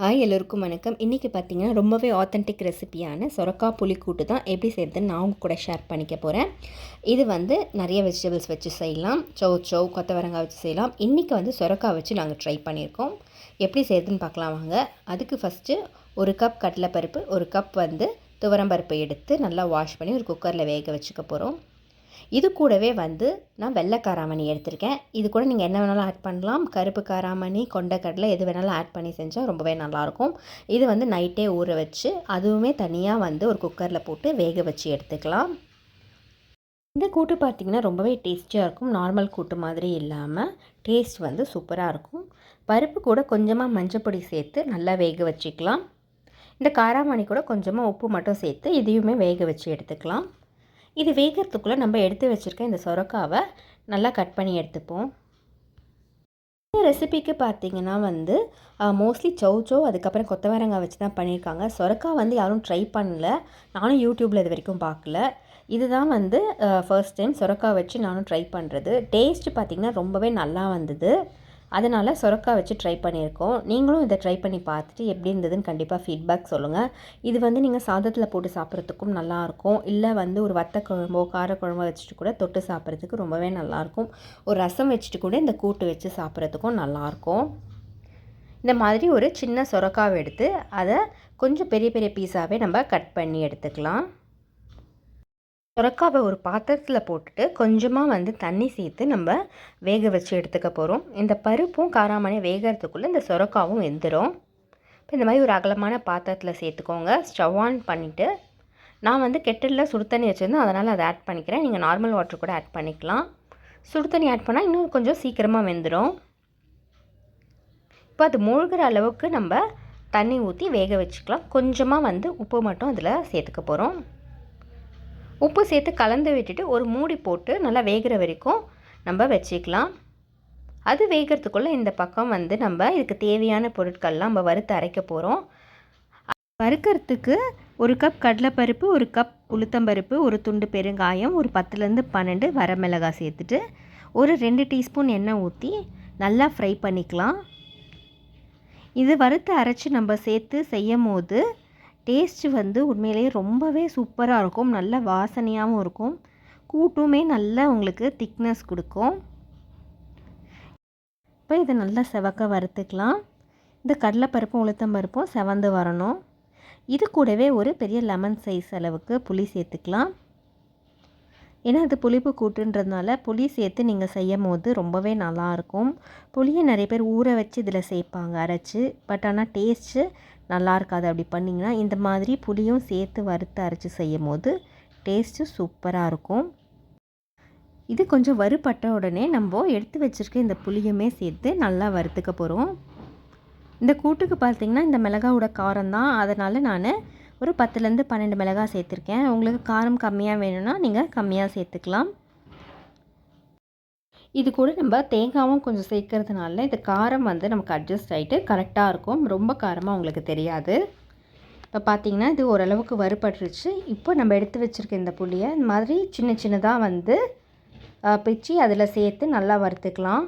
Hi எல்லோருக்கும் வணக்கம். இன்றைக்கி பார்த்தீங்கன்னா ரொம்பவே ஆத்தென்டிக் ரெசிபியான சொரக்கா புளிக்கூட்டு தான் எப்படி செய்கிறதுன்னு நான் உங்கள் கூட ஷேர் பண்ணிக்க போகிறேன் இது வந்து நிறைய வெஜிடபிள்ஸ் வச்சு செய்யலாம். சௌ சௌ கொத்தவரங்காய் வச்சு செய்யலாம். இன்றைக்கி வந்து சொரக்கா வச்சு நாங்கள் ட்ரை பண்ணியிருக்கோம். எப்படி செய்யறதுன்னு பார்க்கலாம் வாங்க. அதுக்கு ஃபஸ்ட்டு ஒரு கப் கடலைப்பருப்பு ஒரு கப் வந்து துவரம்பருப்பு எடுத்து நல்லா வாஷ் பண்ணி ஒரு குக்கரில் வேக வச்சுக்க போகிறோம் இது கூடவே வந்து நான் வெள்ளை காராமணி எடுத்திருக்கேன். இது கூட நீங்கள் என்ன வேணாலும் ஆட் பண்ணலாம். கருப்பு காராமணி கொண்டக்கடலை எது வேணாலும் ஆட் பண்ணி செஞ்சால் ரொம்பவே நல்லாயிருக்கும். இது வந்து நைட்டே ஊற வச்சு அதுவுமே தனியாக வந்து ஒரு குக்கரில் போட்டு வேக வச்சு எடுத்துக்கலாம். இந்த கூட்டு பார்த்திங்கன்னா ரொம்பவே டேஸ்டியாக இருக்கும். நார்மல் கூட்டு மாதிரி இல்லாமல் டேஸ்ட் வந்து சூப்பராக இருக்கும். பருப்பு கூட கொஞ்சமாக மஞ்சப்பொடி சேர்த்து நல்லா வேக வச்சுக்கலாம். இந்த காராமணி கூட கொஞ்சமாக உப்பு மட்டும் சேர்த்து இதையுமே வேக வச்சு எடுத்துக்கலாம். இது வேகிறதுக்குள்ளே நம்ம எடுத்து வச்சுருக்க இந்த சொரக்காவை நல்லா கட் பண்ணி எடுத்துப்போம். இந்த ரெசிபிக்கு பார்த்தீங்கன்னா வந்து மோஸ்ட்லி சௌச்சோ அதுக்கப்புறம் கொத்தவரங்காய் வச்சு தான் பண்ணியிருக்காங்க சொரக்கா வந்து யாரும் ட்ரை பண்ணல. நானும் யூடியூப்பில் இது வரைக்கும் பார்க்கல இதுதான் வந்து ஃபர்ஸ்ட் டைம் சொரக்கா வச்சு நானும் ட்ரை பண்ணுறது டேஸ்ட்டு பார்த்திங்கன்னா ரொம்பவே நல்லா வந்தது. அதனால் சொரக்கா வச்சு ட்ரை பண்ணியிருக்கோம். நீங்களும் இதை ட்ரை பண்ணி பார்த்துட்டு எப்படி இருந்ததுன்னு கண்டிப்பாக ஃபீட்பேக் சொல்லுங்கள் இது வந்து நீங்கள் சாதத்தில் போட்டு சாப்பிட்றதுக்கும் நல்லாயிருக்கும் இல்லை வந்து ஒரு வத்த குழம்போ காரக்குழம்போ வச்சுட்டு கூட தொட்டு சாப்பிட்றதுக்கு ரொம்பவே நல்லாயிருக்கும் ஒரு ரசம் வச்சுட்டு கூட இந்த கூட்டு வச்சு சாப்பிட்றதுக்கும் நல்லாயிருக்கும் இந்த மாதிரி ஒரு சின்ன சுரக்காவை எடுத்து அதை கொஞ்சம் பெரிய பெரிய பீஸாகவே நம்ம கட் பண்ணி எடுத்துக்கலாம். சுரக்காவை ஒரு பாத்திரத்தில் போட்டுட்டு கொஞ்சமாக வந்து தண்ணி சேர்த்து நம்ம வேக வச்சு எடுத்துக்க போகிறோம் இந்த பருப்பும் காராமணி வேகிறதுக்குள்ளே இந்த சுரக்காவும் வெந்துடும் இப்போ இந்த மாதிரி ஒரு அகலமான பாத்திரத்தில் சேர்த்துக்கோங்க. ஸ்டவ் ஆன் பண்ணிவிட்டு நான் வந்து கெட்டிலில் சுடு தண்ணி வச்சுருந்தேன். அதனால் அதை ஆட் பண்ணிக்கிறேன். நீங்கள் நார்மல் வாட்டர் கூட ஆட் பண்ணிக்கலாம். சுடு தண்ணி ஆட் பண்ணால் இன்னும் கொஞ்சம் சீக்கிரமாக வெந்துடும் இப்போ அது மூழ்கிற அளவுக்கு நம்ம தண்ணி ஊற்றி வேக வச்சுக்கலாம். கொஞ்சமாக வந்து உப்பு மட்டும் அதில் சேர்த்துக்க போகிறோம் உப்பு சேர்த்து கலந்து விட்டுட்டு ஒரு மூடி போட்டு நல்லா வேகிற வரைக்கும் நம்ம வச்சுக்கலாம். அது வேகிறதுக்குள்ளே இந்த பக்கம் வந்து நம்ம இதுக்கு தேவையான பொருட்கள்லாம் நம்ம வறுத்து அரைக்க போகிறோம் வறுக்கிறதுக்கு ஒரு கப் கடலைப்பருப்பு ஒரு கப் உளுத்தம்பருப்பு ஒரு துண்டு பெருங்காயம் ஒரு பத்துலேருந்து பன்னெண்டு வரமிளகாய் சேர்த்துட்டு ஒரு ரெண்டு டீஸ்பூன் எண்ணெய் ஊற்றி நல்லா ஃப்ரை பண்ணிக்கலாம். இது வறுத்து அரைச்சி நம்ம சேர்த்து செய்யும் போது டேஸ்ட்டு வந்து உண்மையிலேயே ரொம்பவே சூப்பராக இருக்கும். நல்ல வாசனையாகவும் இருக்கும். கூட்டுமே நல்லா உங்களுக்கு திக்னஸ் கொடுக்கும். இப்போ இதை நல்லா செவக்க வறுத்துக்கலாம். இந்த கடலைப்பருப்பும் உளுத்தம்பருப்பும் செவந்து வரணும். இது கூடவே ஒரு பெரிய லெமன் சைஸ் அளவுக்கு புளி சேர்த்துக்கலாம். ஏன்னா இது புளிப்பு கூட்டுன்றதுனால புளி சேர்த்து நீங்கள் செய்யும் போது ரொம்பவே நல்லாயிருக்கும் புளியை நிறைய பேர் ஊற வச்சு இதில் சேர்ப்பாங்க அரைச்சி. பட் ஆனால் டேஸ்ட்டு நல்லா இருக்காது அப்படி பண்ணிங்கன்னா இந்த மாதிரி புளியும் சேர்த்து வறுத்து அரைச்சி செய்யும் போது டேஸ்ட்டு சூப்பராக இருக்கும். இது கொஞ்சம் வறுபட்ட உடனே நம்ம எடுத்து வச்சுருக்க இந்த புளியுமே சேர்த்து நல்லா வறுத்துக்க போகிறோம் இந்த கூட்டுக்கு பார்த்திங்கன்னா இந்த மிளகாவோட காரம் தான். அதனால் நான் ஒரு பத்துலேருந்து பன்னெண்டு மிளகாய் சேர்த்துருக்கேன். உங்களுக்கு காரம் கம்மியாக வேணும்னா நீங்கள் கம்மியாக சேர்த்துக்கலாம். இது கூட நம்ம தேங்காயும் கொஞ்சம் சேர்க்கறதுனால இந்த காரம் வந்து நமக்கு அட்ஜஸ்ட் ஆகிட்டு கரெக்டாக இருக்கும். ரொம்ப காரமாக உங்களுக்கு தெரியாது. இப்போ பார்த்திங்கன்னா இது ஓரளவுக்கு வறுபட்டுருச்சு. இப்போ நம்ம எடுத்து வச்சுருக்க இந்த புளியை இந்த மாதிரி சின்ன சின்னதாக வந்து பிச்சு அதில் சேர்த்து நல்லா வறுத்துக்கலாம்.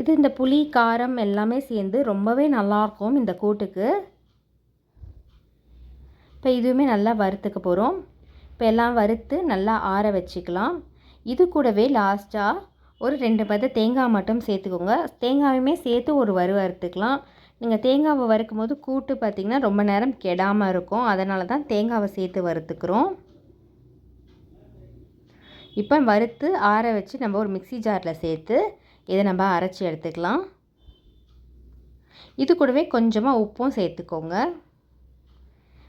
இது இந்த புளி காரம் எல்லாமே சேர்ந்து ரொம்பவே நல்லாயிருக்கும் இந்த கூட்டுக்கு. இப்போ இதுவுமே நல்லா வறுத்துக்க போகிறோம் இப்போ எல்லாம் வறுத்து நல்லா ஆற வச்சுக்கலாம். இது கூடவே லாஸ்ட்டாக ஒரு ரெண்டு பத தேங்காய் மட்டும் சேர்த்துக்கோங்க. தேங்காயுமே சேர்த்து ஒரு வறு வறுத்துக்கலாம் நீங்கள் தேங்காவை வறுக்கும் போது கூட்டு பார்த்திங்கன்னா ரொம்ப நேரம் கெடாமல் இருக்கும். அதனால தான் தேங்காவை சேர்த்து வறுத்துக்கிறோம். இப்போ வறுத்து ஆற வச்சு நம்ம ஒரு மிக்சி ஜாரில் சேர்த்து இதை நம்ம அரைச்சி எடுத்துக்கலாம். இது கூடவே கொஞ்சமாக உப்பும் சேர்த்துக்கோங்க.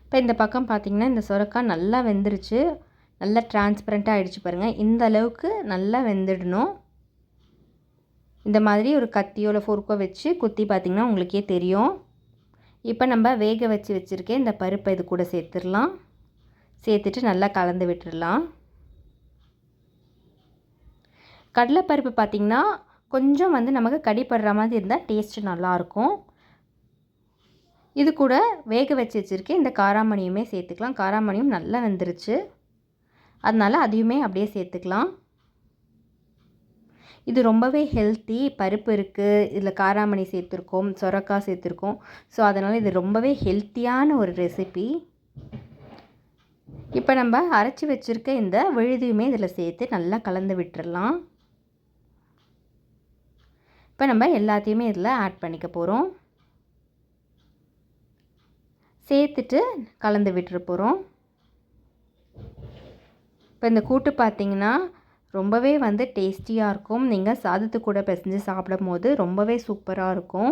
இப்போ இந்த பக்கம் பார்த்திங்கன்னா இந்த சுரக்காய் நல்லா வெந்துருச்சு. நல்லா டிரான்ஸ்பரண்ட்டாக ஆகிடுச்சு பாருங்கள் இந்த அளவுக்கு நல்லா வெந்துடணும். இந்த மாதிரி ஒரு கத்தியோ இல்லை ஃபோர்க்கோ வச்சு குத்தி பார்த்திங்கன்னா உங்களுக்கே தெரியும். இப்போ நம்ம வேக வச்சு வச்சுருக்கேன் இந்த பருப்பை இது கூட சேர்த்துடலாம். சேர்த்துட்டு நல்லா கலந்து விட்டுடலாம். கடலைப்பருப்பு பார்த்திங்கன்னா கொஞ்சம் வந்து நமக்கு கடிப்படுற மாதிரி இருந்தால் டேஸ்ட்டு நல்லாயிருக்கும். இது கூட வேக வச்சு வச்சுருக்கேன் இந்த காராமணியுமே சேர்த்துக்கலாம். காராமணியும் நல்லா வெந்துருச்சு. அதனால் அதையுமே அப்படியே சேர்த்துக்கலாம். இது ரொம்பவே ஹெல்த்தி பருப்பு இருக்குது இதில் காராமணி சேர்த்துருக்கோம் சொரக்காய் சேர்த்துருக்கோம். ஸோ அதனால் இது ரொம்பவே ஹெல்த்தியான ஒரு ரெசிபி இப்போ நம்ம அரைச்சி வச்சுருக்க இந்த விழுதியுமே இதில் சேர்த்து நல்லா கலந்து விட்டுறலாம். இப்போ நம்ம எல்லாத்தையுமே இதில் ஆட் பண்ணிக்க போகிறோம் சேர்த்துட்டு கலந்து விட்டுற போகிறோம் இப்போ இந்த கூட்டு பார்த்திங்கன்னா ரொம்பவே வந்து டேஸ்டியாக இருக்கும். நீங்கள் சாதத்து கூட பிசைஞ்சு சாப்பிடும் போது ரொம்பவே சூப்பராக இருக்கும்.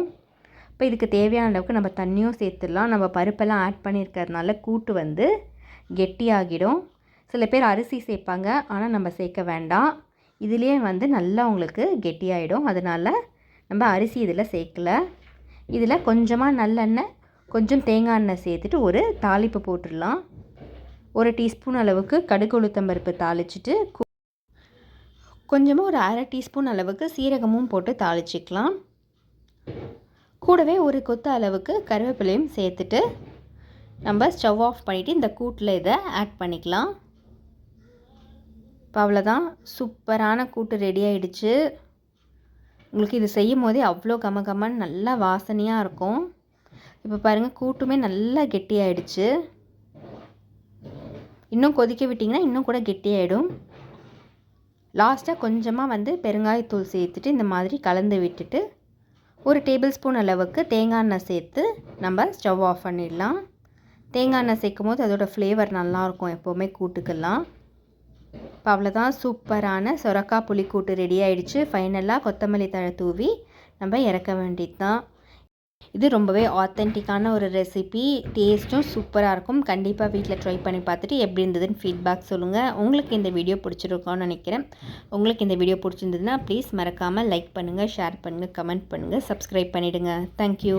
இப்போ இதுக்கு தேவையான அளவுக்கு நம்ம தண்ணியும் சேர்த்துடலாம். நம்ம பருப்பெல்லாம் ஆட் பண்ணியிருக்கிறதுனால கூட்டு வந்து கெட்டியாகிடும். சில பேர் அரிசி சேர்ப்பாங்க ஆனால் நம்ம சேர்க்க வேண்டாம். இதுலேயே வந்து நல்லா உங்களுக்கு கெட்டியாகிடும் அதனால் நம்ம அரிசி இதில் சேர்க்கல. இதில் கொஞ்சமாக நல்லெண்ணெய் கொஞ்சம் தேங்காய் எண்ணெய் சேர்த்துட்டு ஒரு தாளிப்பு போட்டுடலாம். ஒரு டீஸ்பூன் அளவுக்கு கடுகு உளுத்தம்பருப்பு தாளிச்சிட்டு கொஞ்சமாக ஒரு அரை டீஸ்பூன் அளவுக்கு சீரகமும் போட்டு தாளிச்சிக்கலாம். கூடவே ஒரு கொத்து அளவுக்கு கருவேப்பிலையும் சேர்த்துட்டு நம்ம ஸ்டவ் ஆஃப் பண்ணிவிட்டு இந்த கூட்டில் இதை ஆட் பண்ணிக்கலாம். இப்போ அவ்வளோதான் சூப்பரான கூட்டு ரெடி ஆகிடுச்சு உங்களுக்கு இது செய்யும் போதே அவ்வளோ கம கமன்னு நல்லா வாசனையாக இருக்கும். இப்போ பாருங்கள் கூட்டுமே நல்லா கெட்டியாயிடுச்சு. இன்னும் கொதிக்க விட்டிங்கன்னா இன்னும் கூட கெட்டியாயிடும். லாஸ்ட்டாக கொஞ்சமாக வந்து பெருங்காயத்தூள் சேர்த்துட்டு இந்த மாதிரி கலந்து விட்டுட்டு ஒரு டேபிள் ஸ்பூன் அளவுக்கு தேங்காய் எண்ணெய் சேர்த்து நம்ம ஸ்டவ் ஆஃப் பண்ணிடலாம். தேங்காய் எண்ணெய் சேர்க்கும் போது அதோடய ஃப்ளேவர் நல்லாயிருக்கும் எப்போவுமே கூட்டுக்கெல்லாம். இப்போ அவ்வளோதான் சூப்பரான சொரக்காய் புளிக்கூட்டு ரெடி ஆகிடுச்சு ஃபைனலாக கொத்தமல்லி தழை தூவி நம்ம இறக்க வேண்டியது தான் இது ரொம்பவே ஆத்தென்டிக்கான ஒரு ரெசிபி டேஸ்ட்டும் சூப்பராக இருக்கும். கண்டிப்பாக வீட்டில் ட்ரை பண்ணி பார்த்துட்டு எப்படி இருந்ததுன்னு ஃபீட்பேக் சொல்லுங்கள் உங்களுக்கு இந்த வீடியோ பிடிச்சிருக்கோன்னு நினைக்கிறேன். உங்களுக்கு இந்த வீடியோ பிடிச்சிருந்ததுன்னா ப்ளீஸ் மறக்காமல் லைக் பண்ணுங்கள் ஷேர் பண்ணுங்கள் கமெண்ட் பண்ணுங்கள் சப்ஸ்கிரைப் பண்ணிவிடுங்க தேங்க்யூ